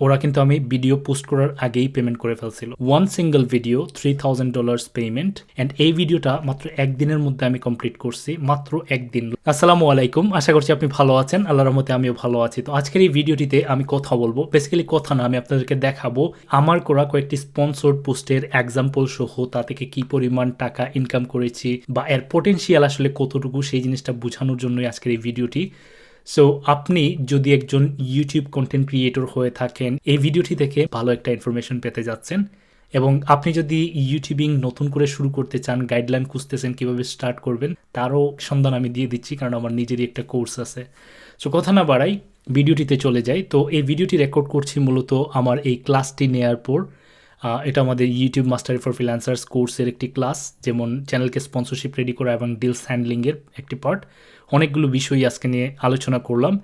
ওরা কিন্তু আমি ভিডিও পোস্ট করার আগেই পেমেন্ট করে ফেলছিল। One single video three thousand dollars payment and এই ভিডিওটা মাত্র একদিনের মধ্যে আমি কমপ্লিট করছি, মাত্র একদিন। আসসালামু আলাইকুম, আশা করছি আপনি ভালো আছেন, আল্লাহর রহমতে আমিও ভালো আছি। তো আজকের এই ভিডিওটিতে আমি কথা বলব। বেসিক্যালি কথা না, আমি আপনাদেরকে দেখাবো আমার করা কয়েকটি স্পন্সর্ড পোস্টের এক্সাম্পল সহ, তা থেকে কি পরিমাণ টাকা ইনকাম করেছি বা এর পোটেনশিয়াল আসলে কতটুকু, সেই জিনিসটা বোঝানোর জন্যই আজকের এই ভিডিওটি সো আপনি যদি একজন ইউটিউব কন্টেন্ট ক্রিয়েটর হয়ে থাকেন, এই ভিডিওটি থেকে ভালো একটা ইনফরমেশন পেতে যাচ্ছেন এবং আপনি যদি ইউটিউবিং নতুন করে শুরু করতে চান গাইডলাইন খুঁজতেছেন কীভাবে স্টার্ট করবেন, তারও সন্ধান আমি দিয়ে দিচ্ছি কারণ আমার নিজেরই একটা কোর্স আছে। সো কথা না বাড়াই, ভিডিওটিতে চলে যাই। তো, এই ভিডিওটি রেকর্ড করছি মূলত আমার এই ক্লাসটি নেয়ার পর। এটা আমাদের ইউটিউব মাস্টার ফর ফ্রিল্যান্সার্স কোর্সের একটি ক্লাস যেমন চ্যানেলকে স্পন্সরশিপ রেডি করা এবং ডিলস হ্যান্ডলিংয়ের একটি পার্ট অনেকগুলো বিষয় আজকে নিয়ে আলোচনা করলাম।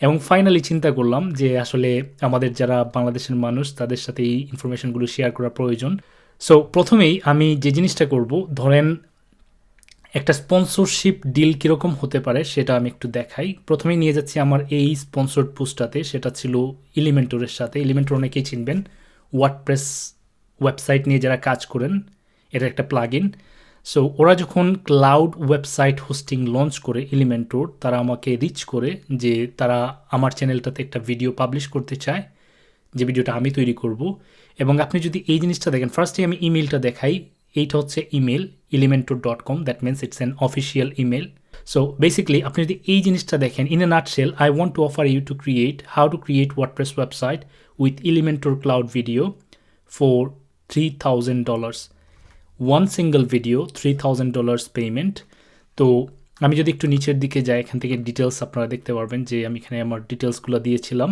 এবং ফাইনালি চিন্তা করলাম যে আসলে আমাদের যারা বাংলাদেশের মানুষ, তাদের সাথে এই ইনফরমেশনগুলো শেয়ার করা প্রয়োজন। সো প্রথমেই আমি যে জিনিসটা করব, ধরেন একটা স্পন্সরশিপ ডিল কীরকম হতে পারে সেটা আমি একটু দেখাই। প্রথমেই নিয়ে যাচ্ছি আমার এই স্পন্সর্ড পোস্টটাতে সেটা ছিল এলিমেন্টরের সাথে। এলিমেন্টর অনেকেই চিনবেন। ওয়ার্ডপ্রেস ওয়েবসাইট নিয়ে যারা কাজ করেন এটা একটা প্লাগ ইন সো ওরা যখন ক্লাউড ওয়েবসাইট হোস্টিং লঞ্চ করে এলিমেন্টর তারা আমাকে রিচ করে যে তারা আমার চ্যানেলটাতে একটা ভিডিও পাবলিশ করতে চায়, যে ভিডিওটা আমি তৈরি করব। এবং আপনি যদি এই জিনিসটা দেখেন ফার্স্টে আমি ইমেলটা দেখাই, এইটা হচ্ছে email Elementor dot com that means it's an official email so basically আপনি যদি এই জিনিসটা দেখেন in a nutshell I want to offer you to create how to create WordPress website with Elementor cloud video for three thousand dollars one single video three thousand dollars payment তো আমি যদি একটু নিচের দিকে যাই, এখান থেকে ডিটেলস আপনারা দেখতে পারবেন যে আমি এখানে আমার ডিটেলসগুলো দিয়েছিলাম।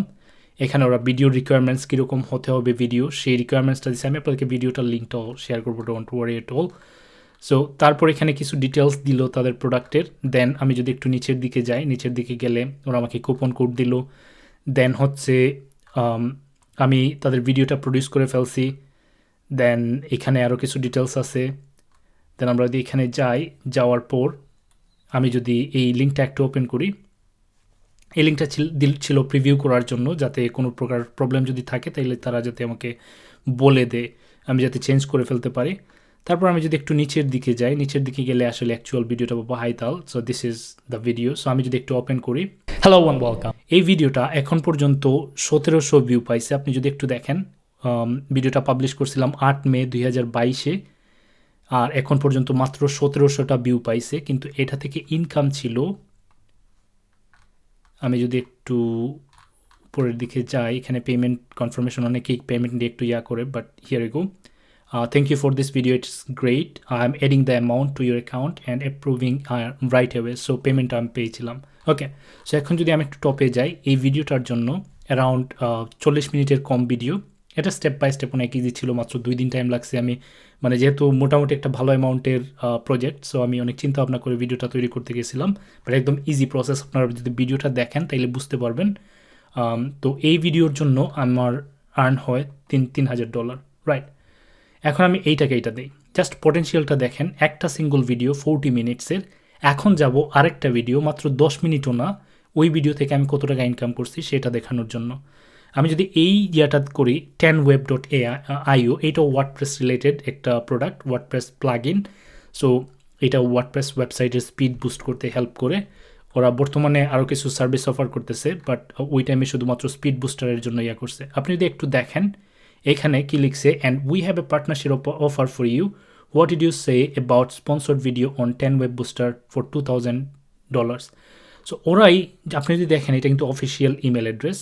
এখানে ওরা ভিডিও রিকোয়ারমেন্টস কীরকম হতে হবে ভিডিও সেই রিকোয়ারমেন্টসটা দিচ্ছে আমি আপনাদেরকে ভিডিওটার লিঙ্কটাও শেয়ার করব don't worry at all so তারপর এখানে কিছু ডিটেলস দিল তাদের প্রোডাক্টের দেন আমি যদি একটু নিচের দিকে যাই, নিচের দিকে গেলে ওরা আমাকে কুপন কোড দিল। দেন হচ্ছে, আমি তাদের ভিডিওটা প্রডিউস করে ফেলছি। দেন এখানে আরও কিছু ডিটেলস আছে। দেন আমরা যদি এখানে যাই, যাওয়ার পর আমি যদি এই লিঙ্কটা একটু ওপেন করি, এই লিঙ্কটা ছিল ছিল প্রিভিউ করার জন্য যাতে কোনো প্রকার প্রবলেম যদি থাকে তাহলে তারা যাতে আমাকে বলে দেয়, আমি যাতে চেঞ্জ করে ফেলতে পারি। তারপর আমি যদি একটু নিচের দিকে যাই, নিচের দিকে গেলে আসলে অ্যাকচুয়াল ভিডিওটা পাবো হাইতাল so this is the video so আমি যদি একটু ওপেন করি হ্যালো ওয়ান ওয়েলকাম এই ভিডিওটা এখন পর্যন্ত সতেরোশো ভিউ পাইছে, আপনি যদি একটু দেখেন ভিডিওটা পাবলিশ করছিলাম আট মে দুই হাজার বাইশে। আর এখন পর্যন্ত মাত্র সতেরোশোটা ভিউ পাইছে, কিন্তু এটা থেকে ইনকাম ছিল, আমি যদি একটু উপরের দিকে যাই, এখানে পেমেন্ট কনফার্মেশন অনেকেই পেমেন্ট দিয়ে একটু ইয়া করে but here go thank you for this video it's great I am adding the amount to your account and approving right away so payment আমি পেয়েছিলাম। ওকে সো এখন যদি আমি একটু টপে যাই, এই ভিডিওটার জন্য অ্যারাউন্ড চল্লিশ মিনিটের কম ভিডিও এটা স্টেপ বাই স্টেপ অনেক ইজি ছিল, মাত্র দুই দিন টাইম লাগছে। আমি মানে যেহেতু মোটামুটি একটা ভালো অ্যামাউন্টের প্রজেক্ট সো আমি অনেক চিন্তা ভাবনা করে ভিডিওটা তৈরি করতে গেছিলাম। বাট একদম ইজি প্রসেস আপনারা যদি ভিডিওটা দেখেন, তাইলে বুঝতে পারবেন। তো এই ভিডিওর জন্য আমার আর্ন হয় তিন তিন হাজার ডলার রাইট এখন আমি এইটাকে এইটা দিই। জাস্ট পটেনশিয়ালটা দেখেন, একটা সিঙ্গল ভিডিও ফোরটি মিনিটসের এখন যাব আরেকটা ভিডিও মাত্র দশ মিনিটও না, ওই ভিডিও থেকে আমি কত টাকা ইনকাম করছি সেটা দেখানোর জন্য। আমি যদি এই ইয়াটা করি ten web dot a IO এইটাও ওয়ার্ডপ্রেস রিলেটেড একটা product WordPress plug in so এটা ওয়ার্ডপ্রেস ওয়েবসাইটের স্পিড বুস্ট করতে হেল্প করে। ওরা বর্তমানে আরও কিছু সার্ভিস অফার করতেছে বাট ওই টাইমে শুধুমাত্র স্পিড বুস্টারের জন্য ইয়া করছে। আপনি যদি একটু দেখেন, এখানে কি লিখছে and we have a partnership offer for you what I'd you say about sponsored video on ten web booster for two thousand dollars so ওরাই, আপনি যদি দেখেন, এটা কিন্তু অফিসিয়াল ইমেল অ্যাড্রেস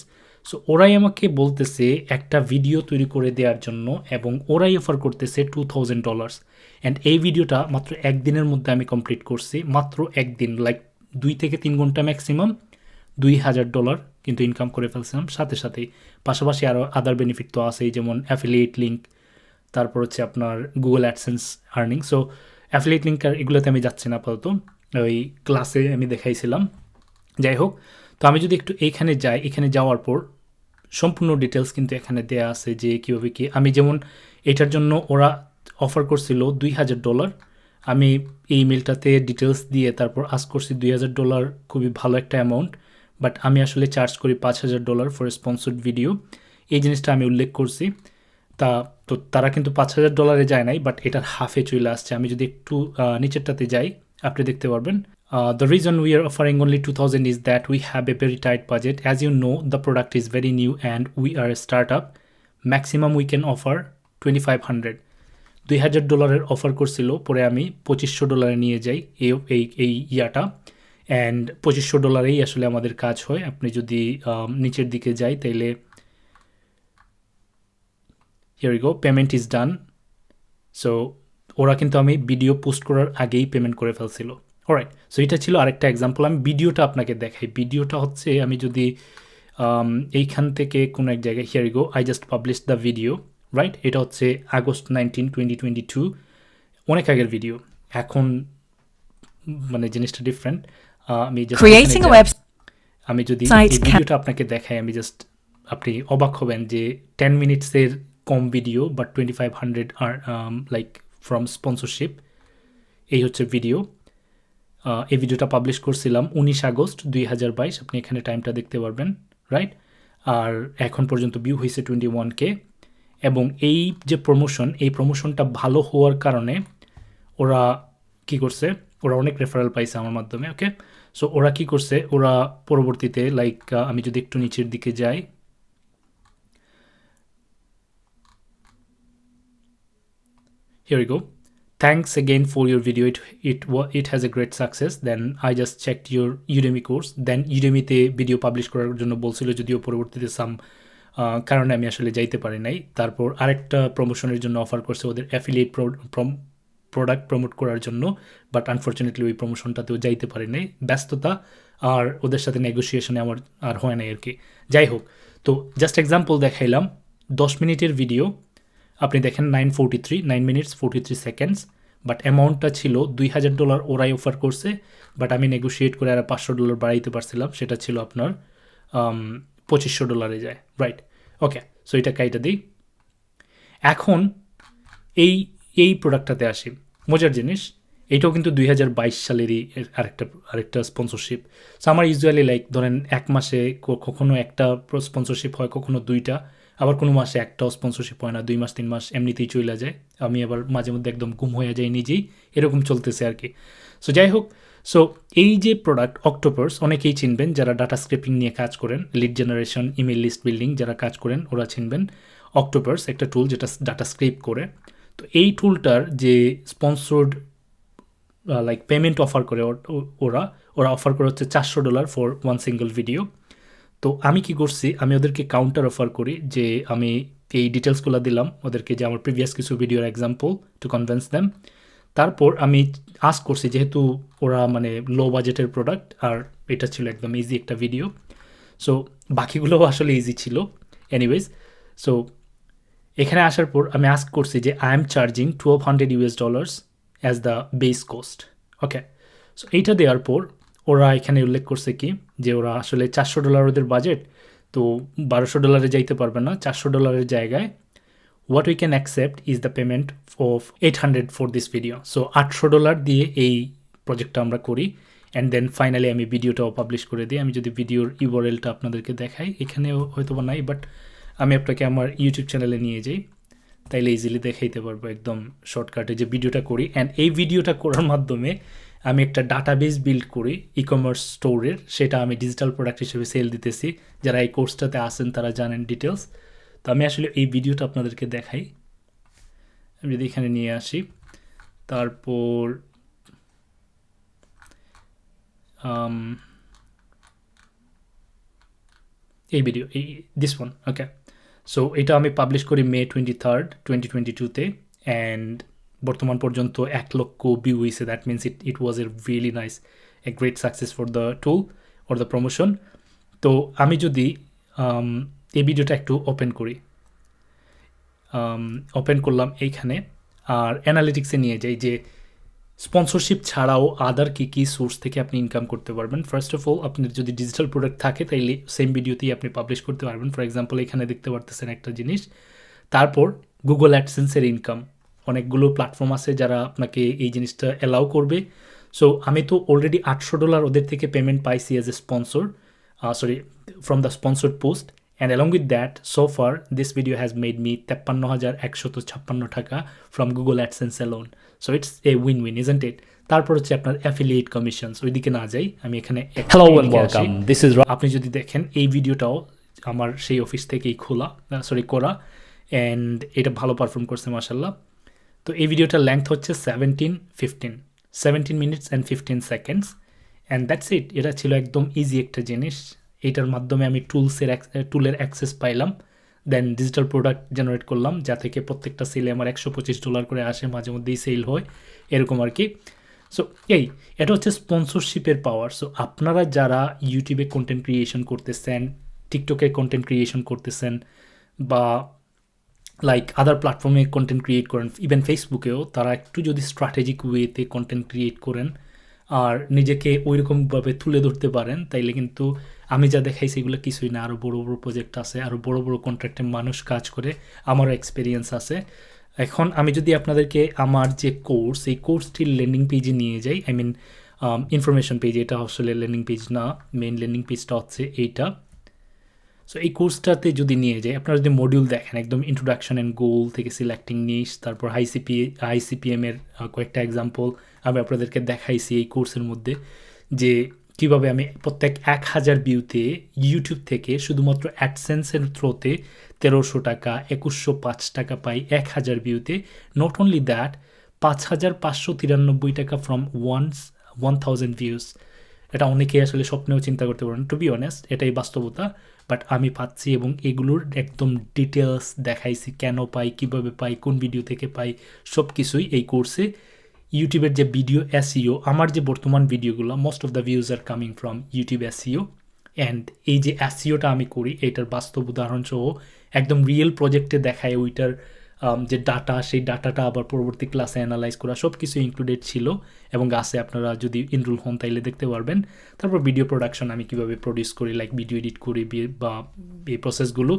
সো ওরাই আমাকে বলতেছে, একটা ভিডিও তৈরি করে দেওয়ার জন্য এবং ওরাই অফার করতেছে টু থাউজেন্ড ডলার্স অ্যান্ড এই ভিডিওটা মাত্র একদিনের মধ্যে আমি কমপ্লিট করছি। মাত্র একদিন লাইক দুই থেকে তিন ঘণ্টা ম্যাক্সিমাম দুই হাজার ডলার কিন্তু ইনকাম করে ফেলছিলাম। সাথে সাথেই পাশাপাশি আরও আদার বেনিফিট তো আছেই, যেমন অ্যাফিলিয়েট লিঙ্ক তারপর হচ্ছে আপনার Google AdSense earning so affiliate link এগুলোতে আমি যাচ্ছি না আপাতত। ওই ক্লাসে আমি দেখাইছিলাম। যাই হোক তো আমি যদি একটু এইখানে যাই, এখানে যাওয়ার পর সম্পূর্ণ ডিটেলস কিন্তু এখানে দেয়া আছে যে কীভাবে কি। আমি যেমন এটার জন্য ওরা অফার করছিল দুই হাজার ডলার। আমি এই মেলটাতে ডিটেলস দিয়ে তারপর আস করছি দুই হাজার ডলার, খুবই ভালো একটা অ্যামাউন্ট বাট আমি আসলে চার্জ করি পাঁচ হাজার ডলার ফর স্পন্সর্ড ভিডিও এই জিনিসটা আমি উল্লেখ করছি। তা, তো তারা কিন্তু পাঁচ হাজার ডলারে যায় নাই বাট এটার হাফে চলে আসছে। আমি যদি একটু নিচেরটাতে যাই, আপনি দেখতে পারবেন। আর offering only two thousand is that we have a very tight budget as you know the product is very new and we are a start up maximum we can offer twenty five hundred দুই হাজার ডলারের offer করছিল, পরে আমি পঁচিশশো ডলারে নিয়ে যাই এই এই ইয়াটা। অ্যান্ড পঁচিশশো ডলারেই আসলে আমাদের কাজ হয়। আপনি যদি নিচের দিকে যাই তাইলে here go payment is done so ওরা কিন্তু আমি ভিডিও পোস্ট করার আগেই পেমেন্ট করে ফেলছিল। অলরাইট সো এটা ছিল আরেকটা এক্সাম্পল আমি ভিডিওটা আপনাকে দেখাই। ভিডিওটা হচ্ছে আমি যদি এইখান থেকে কোনো এক জায়গায় here go I just publish the video right এটা হচ্ছে August nineteen twenty twenty two অনেক আগের ভিডিও এখন মানে জিনিসটা ডিফারেন্ট আমি আমি যদি ভিডিওটা আপনাকে দেখাই আমি জাস্ট আপনি অবাক হবেন যে টেন মিনিটসের কম video but twenty five hundred R like from sponsorship এই হচ্ছে ভিডিও এই ভিডিওটা পাবলিশ করছিলাম উনিশ আগস্ট দুই হাজার বাইশ। আপনি এখানে টাইমটা দেখতে পারবেন রাইট আর এখন পর্যন্ত ভিউ হয়েছে টোয়েন্টি ওয়ান কে এবং এই যে প্রমোশন এই প্রমোশনটা ভালো হওয়ার কারণে ওরা কি করছে, ওরা অনেক রেফারেল পাইছে আমার মাধ্যমে ওকে সো ওরা কি করছে, ওরা পরবর্তীতে লাইক আমি যদি একটু নিচের দিকে যাই we go thanks again for your video. It it it has a great success. Then i just checked your udemy course. Then udemy তে ভিডিও পাবলিশ করার জন্য বলছিল যদিও পরবর্তীতে সাম কারণে আমি আসলে যাইতে পারি নাই। তারপর আরেকটা প্রমোশনের জন্য অফার করছে ওদের অ্যাফিলিয়েট প্রোডাক্ট প্রমোট করার জন্য। বাট আনফর্চুনেটলি ওই প্রমোশনটাতেও যাইতে পারি নাই। ব্যস্ততা আর ওদের সাথে নেগোসিয়েশনে আমার আর হয় নাই আর কি। যাই হোক, তো জাস্ট এক্সাম্পল দেখাইলাম। দশ মিনিটের ভিডিও আপনি দেখেন nine forty three nine minutes forty three seconds but অ্যামাউন্টটা ছিল দুই হাজার ডলার ওরাই অফার করছে বাট আমি নেগোশিয়েট করে আর পাঁচশো ডলার বাড়াইতে পারছিলাম, সেটা ছিল আপনার পঁচিশশো ডলারে যায় রাইট ওকে সো এটা কাইটা দিই। এখন এই এই প্রোডাক্টটাতে আসি। মজার জিনিস এইটাও কিন্তু দুই হাজার বাইশ সালেরই আরেকটা আরেকটা স্পন্সরশিপ সো আমার ইউজুয়ালি লাইক ধরেন এক মাসে কখনো একটা স্পন্সরশিপ হয়, কখনো দুইটা। আবার কোনো মাসে একটাও স্পন্সরশিপ হয় না, দুই মাস, তিন মাস এমনিতেই চলে যায়। আমি আবার মাঝে মধ্যে একদম গুম হয়ে যাই নিজেই, এরকম চলতেছে আর কি সো যাই হোক সো এই যে প্রোডাক্ট অক্টোপার্স অনেকেই চিনবেন যারা ডাটা স্ক্রিপিং নিয়ে কাজ করেন lead generation email list building যারা কাজ করেন, ওরা চিনবেন। অক্টোপার্স একটা টুল যেটা ডাটা স্ক্রিপ্ট করে। তো এই টুলটার যে স্পন্সর্ড লাইক পেমেন্ট অফার করে ওরা ওরা অফার করে হচ্ছে চারশো dollar for one single video তো আমি কি করছি, আমি ওদেরকে কাউন্টার অফার করি যে আমি এই ডিটেলসগুলো দিলাম, ওদেরকে যে আমার প্রিভিয়াস কিছু ভিডিওর এক্সাম্পল টু কনভেন্স দেম তারপর আমি আস করছি যেহেতু ওরা মানে লো বাজেটের প্রোডাক্ট আর এটা ছিল একদম ইজি একটা ভিডিও সো বাকিগুলোও আসলে ইজি ছিল। এনিওয়েজ সো এখানে আসার পর আমি আস্ক করছি যে I am charging twelve hundred US dollars as the base cost okay so এইটা দেওয়ার পর ওরা এখানে উল্লেখ করছে কি? যে ওরা আসলে চারশো ডলার ওদের বাজেট তো বারোশো ডলারে যাইতে পারবে না। চারশো ডলারের জায়গায় what we can accept is the payment of eight hundred for this video so আটশো ডলার দিয়ে এই প্রজেক্টটা আমরা করি। অ্যান্ড দেন ফাইনালি আমি ভিডিওটাও পাবলিশ করে দিই। আমি যদি ভিডিওর ইউআরএলটা আপনাদেরকে দেখাই, এখানেও হয়তো বা নাই বাট আমি আপনাকে আমার ইউটিউব চ্যানেলে নিয়ে যাই। তাইলে ইজিলি দেখাইতে পারব একদম শর্টকাটে যে ভিডিওটা করি। অ্যান্ড এই ভিডিওটা করার মাধ্যমে আমি একটা ডাটাবেস বিল্ড করি ই কমার্স স্টোরের সেটা আমি ডিজিটাল প্রোডাক্ট হিসেবে সেল দিতেছি। যারা এই কোর্সটাতে আসেন তারা জানেন ডিটেলস তো আমি আসলে এই ভিডিওটা আপনাদেরকে দেখাই। আমি যদি এখানে নিয়ে আসি। তারপর এই ভিডিও এই দিস ওয়ান ওকে সো এটা আমি পাবলিশ করি May twenty third twenty twenty টুতে অ্যান্ড বর্তমান পর্যন্ত এক লক্ষ ভিউ হয়েছে that means it it was a really nice a great success for the tool or the promotion তো আমি যদি um, এই ভিডিওটা একটু ওপেন করি ওপেন করলাম এইখানে আর অ্যানালিটিক্সে নিয়ে যাই যে স্পন্সরশিপ ছাড়াও আদার কী কী সোর্স থেকে আপনি ইনকাম করতে পারবেন? ফার্স্ট অফ অল আপনার যদি ডিজিটাল প্রোডাক্ট থাকে, তাইলে সেম ভিডিওতেই আপনি পাবলিশ করতে পারবেন। ফর এক্সাম্পল এখানে দেখতে পারতেছেন একটা জিনিস। তারপর গুগল অ্যাডসেন্সের ইনকাম অনেকগুলো প্ল্যাটফর্ম আছে যারা আপনাকে এই জিনিসটা অ্যালাউ করবে। সো আমি তো অলরেডি আটশো ডলার ওদের থেকে পেমেন্ট পাইছি as a sponsor sorry from the sponsored post and along with that so far this video has made me তেপ্পান্ন হাজার একশত ছাপ্পান্ন টাকা from Google AdSense alone. So it's a win-win, isn't it? তারপর হচ্ছে আপনার অ্যাফিলিয়েট কমিশনস ওইদিকে না যাই আমি এখানে Hello and এদিকে আসি। welcome. This is Ra- আপনি যদি দেখেন এই ভিডিওটাও আমার সেই অফিস থেকেই খোলা সরি করা অ্যান্ড এটা ভালো পারফর্ম করছে মাসাল্লাহ তো এই ভিডিওটার লেন্থ হচ্ছে seventeen fifteen seventeen minutes and fifteen seconds and that's it এটা ছিল একদম ইজি একটা জিনিস এটার মাধ্যমে আমি টুলসের টুলের অ্যাক্সেস পাইলাম দেন ডিজিটাল প্রোডাক্ট জেনারেট করলাম, যা থেকে প্রত্যেকটা সেলে আমার একশো পঁচিশ ডলার করে আসে, মাঝে মধ্যেই সেল হয়, এরকম আর কি। সো এই, এটা হচ্ছে স্পন্সরশিপের পাওয়ার সো আপনারা যারা ইউটিউবে কন্টেন্ট ক্রিয়েশন করতেছেন টিকটকে কন্টেন্ট ক্রিয়েশন করতেছেন, বা লাইক আদার প্ল্যাটফর্মে কন্টেন্ট ক্রিয়েট করেন ইভেন ফেসবুকেও তারা একটু যদি স্ট্র্যাটেজিক ওয়েতে কন্টেন্ট ক্রিয়েট করেন আর নিজেকে ওইরকমভাবে তুলে ধরতে পারেন, তাইলে কিন্তু আমি যা দেখাই সেগুলো কিছুই না। আরও বড় বড় প্রজেক্ট আছে আরও বড় বড় কন্ট্রাক্টে মানুষ কাজ করে, আমারও এক্সপিরিয়েন্স আছে। এখন আমি যদি আপনাদেরকে আমার যে কোর্স এই কোর্সটির ল্যান্ডিং পেজে নিয়ে যাই আই মিন ইনফরমেশন পেজ এটা আসলে ল্যান্ডিং পেজ না মেন ল্যান্ডিং পেজটা হচ্ছে এইটা। সো এই কোর্সটাতে যদি নিয়ে যাই, আপনারা যদি মডিউল দেখেন, একদম ইন্ট্রোডাকশন অ্যান্ড গোল থেকে সিলেক্টিং নিস, তারপর হাইসিপি আইসিপিএমের কয়েকটা এক্সাম্পল আমি আপনাদেরকে দেখাইছি এই কোর্সের মধ্যে, যে কীভাবে আমি প্রত্যেক এক হাজার ভিউতে ইউটিউব থেকে শুধুমাত্র অ্যাডসেন্সের থ্রোতে তেরোশো টাকা, একুশশো পাঁচ টাকা পাই এক হাজার ভিউতে নট অনলি দ্যাট পাঁচ হাজার পাঁচশো তিরানব্বই টাকা from ones one thousand views এটা অনেকেই আসলে স্বপ্নেও চিন্তা করতে পারেন। টু বি অনেস্ট এটাই বাস্তবতা। বাট আমি পাচ্ছি এবং এগুলোর একদম ডিটেলস দেখাইছি কেন পাই, কীভাবে পাই, কোন ভিডিও থেকে পাই সব কিছুই এই কোর্সে ইউটিউবের যে ভিডিও এসইও আমার যে বর্তমান ভিডিওগুলো most of the views are coming from YouTube SEO and এই যে এসইওটা আমি করি, এটার বাস্তব উদাহরণসহ একদম রিয়েল প্রজেক্টে দেখায় ওইটার যে ডাটা সেই ডাটাটা আবার পরবর্তী ক্লাসে অ্যানালাইজ করা সব কিছু ইনক্লুডেড ছিল এবং আছে আপনারা যদি ইনরোল হন তাইলে দেখতে পারবেন। তারপর ভিডিও প্রোডাকশন আমি কীভাবে প্রডিউস করি লাইক ভিডিও এডিট করি বা এই প্রসেসগুলো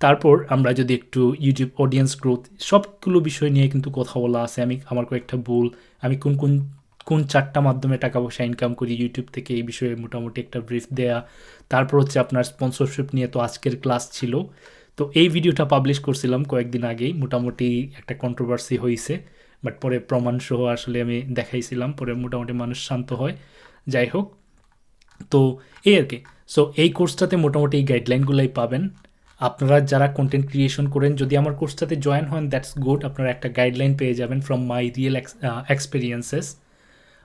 তারপর আমরা যদি একটু ইউটিউব অডিয়েন্স গ্রোথ সবগুলো বিষয় নিয়ে কিন্তু কথা বলা আছে। আমি, আমার কয়েকটা ভুল, আমি কোন কোন কোন চারটা মাধ্যমে টাকা পয়সা ইনকাম করি ইউটিউব থেকে এই বিষয়ে মোটামুটি একটা ব্রিফ দেয়া। তারপর হচ্ছে আপনার স্পন্সরশিপ নিয়ে তো আজকের ক্লাস ছিল। তো এই ভিডিওটা পাবলিশ করছিলাম কয়েকদিন আগেই। মোটামুটি একটা কন্ট্রোভার্সি হয়েছে বাট পরে প্রমাণ সহ আসলে আমি দেখাইছিলাম, পরে মোটামুটি মানুষ শান্ত হয়। যাই হোক, তো এই আর কি। সো এই কোর্সটাতে মোটামুটি এই গাইডলাইনগুলোই পাবেন। আপনারা যারা কন্টেন্ট ক্রিয়েশন করেন, যদি আমার কোর্সটাতে জয়েন হন দ্যাটস গুড আপনারা একটা গাইডলাইন পেয়ে যাবেন ফ্রম মাই রিয়েল এক্সপিরিয়েন্সেস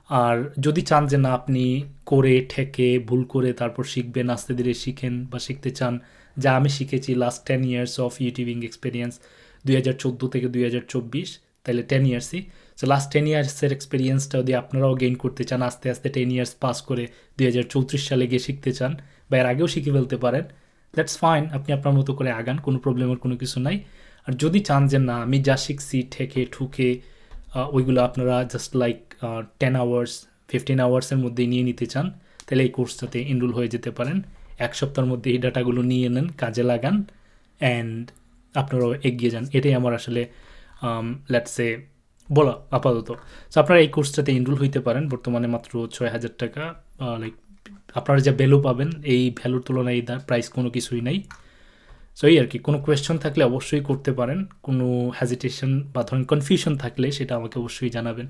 আর যদি চান যে না, আপনি করে, ঠেকে, ভুল করে তারপর শিখবেন, আস্তে ধীরে শিখেন বা শিখতে চান যা আমি শিখেছি last ten years of youtubing experience দুই হাজার চোদ্দ থেকে দুই হাজার চব্বিশ তাহলে টেন ইয়ার্সই সো লাস্ট টেন ইয়ার্সের এক্সপিরিয়েন্সটা যদি আপনারাও গেইন করতে চান, আস্তে আস্তে টেন ইয়ার্স পাস করে দুই হাজার চৌত্রিশ সালে গিয়ে শিখতে চান বা এর আগেও শিখে ফেলতে পারেন দ্যাটস ফাইন আপনি আপনার মতো করে আগান, কোনো প্রবলেমের কোনো কিছু নাই। আর যদি চান যে না, আমি যা শিখছি, ঠেকে, ঠুকে ওইগুলো আপনারা just like ten hours fifteen আওয়ার্সের মধ্যেই নিয়ে নিতে চান তাহলে এই কোর্সটাতে এনরোল হয়ে যেতে পারেন। এক সপ্তাহের মধ্যে এই ডাটাগুলো নিয়ে নেন, কাজে লাগান অ্যান্ড আপনারাও এগিয়ে যান। এটাই আমার আসলে লেটসে বলা আপাতত। সো আপনারা এই কোর্সটাতে এনরোল হইতে পারেন। বর্তমানে মাত্র ছয় হাজার টাকা লাইক আপনারা যা ভ্যালু পাবেন, এই ভ্যালুর তুলনায় এই প্রাইস কোনো কিছুই নাই। সো এই আর কি। কোনো কোয়েশ্চন থাকলে অবশ্যই করতে পারেন। কোনো হ্যাজিটেশন বা ধরেন কনফিউশন থাকলে সেটা আমাকে অবশ্যই জানাবেন।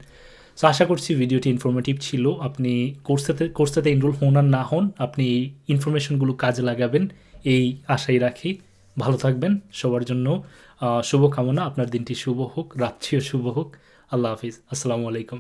সো আশা করছি ভিডিওটি ইনফরমেটিভ ছিল। আপনি কোর্সটাতে কোর্সটাতে এনরোল হন আর না হন, আপনি এই ইনফরমেশনগুলো কাজে লাগাবেন, এই আশাই রাখি। ভালো থাকবেন, সবার জন্য শুভ শুভকামনা। আপনার দিনটি শুভ হোক রাত্রিও শুভ হোক। আল্লাহ হাফিজ। আসসালামু আলাইকুম।